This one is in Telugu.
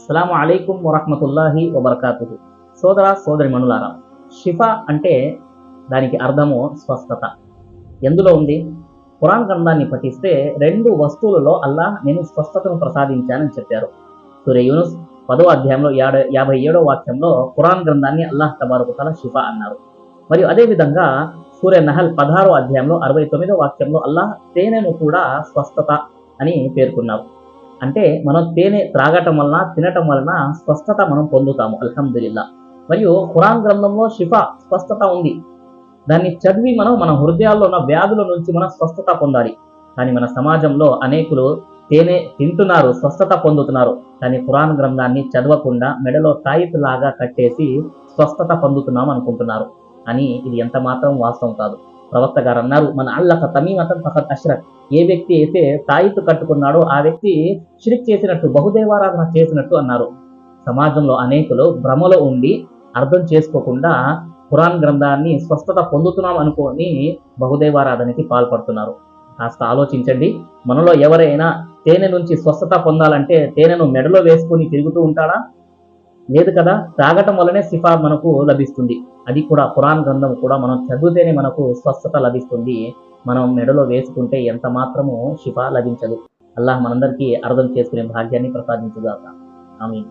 అస్సలం అలైకుం వరహమతుల్లాహి వబర్కాతు సోదర సోదరి మనులారా షిఫా అంటే దానికి అర్థము స్వస్థత. ఎందులో ఉంది? పురాణ గ్రంథాన్ని పఠిస్తే రెండు వస్తువులలో అల్లాహ్ నేను స్వస్థతను ప్రసాదించానని చెప్పారు. సూర్య యూనుస్ పదో అధ్యాయంలో యాడ యాభై ఏడో వాక్యంలో పురాణ గ్రంథాన్ని అల్లాహ్ తబారకుతల షిఫా అన్నారు. మరియు అదేవిధంగా సూర్య నహల్ పదహారో అధ్యాయంలో అరవై తొమ్మిదో వాక్యంలో అల్లాహ్ తేనెను కూడా స్వస్థత అని పేర్కొన్నారు. అంటే మనం తేనె త్రాగటం వలన తినటం వలన స్పష్టత మనం పొందుతాము అల్హమ్దుల్లా మరియు ఖురాన్ గ్రంథంలో షిఫా స్పష్టత ఉంది. దాన్ని చదివి మనం మన హృదయాల్లో ఉన్న వ్యాధుల నుంచి మనం స్వస్థత పొందాలి. కానీ మన సమాజంలో అనేకులు తేనె తింటున్నారు స్వస్థత పొందుతున్నారు. కానీ ఖురాన్ గ్రంథాన్ని చదవకుండా మెడలో తాయితు లాగా కట్టేసి స్వస్థత పొందుతున్నాం అనుకుంటున్నారు. అని ఇది ఎంత మాత్రం వాస్తవం కాదు. ప్రవక్త గారు అన్నారు మన అల్లక తమీమతన్ ఫకత్ అష్రక్ ఏ వ్యక్తి అయితే తాయిత్తు కట్టుకున్నాడో ఆ వ్యక్తి షిరిక్ చేసినట్టు బహుదేవారాధన చేసినట్టు అన్నారు. సమాజంలో అనేకులు భ్రమలో ఉండి అర్థం చేసుకోకుండా పురాణ్ గ్రంథాన్ని స్వస్థత పొందుతున్నాం అనుకోని బహుదేవారాధనకి పాల్పడుతున్నారు. కాస్త ఆలోచించండి. మనలో ఎవరైనా తేనె నుంచి స్వస్థత పొందాలంటే తేనెను మెడలో వేసుకుని తిరుగుతూ ఉంటాడా? లేదు కదా? తాగటం వల్లనే సిఫా మనకు లభిస్తుంది. అది కూడా పురాణ గ్రంథం కూడా మనం చదివితేనే మనకు స్వస్థత లభిస్తుంది. మనం మెడలో వేసుకుంటే ఎంత మాత్రము షిఫా లభించదు. అల్లాహ్ మనందరికీ అర్థం చేసుకునే భాగ్యాన్ని ప్రసాదించుగాక ఆమె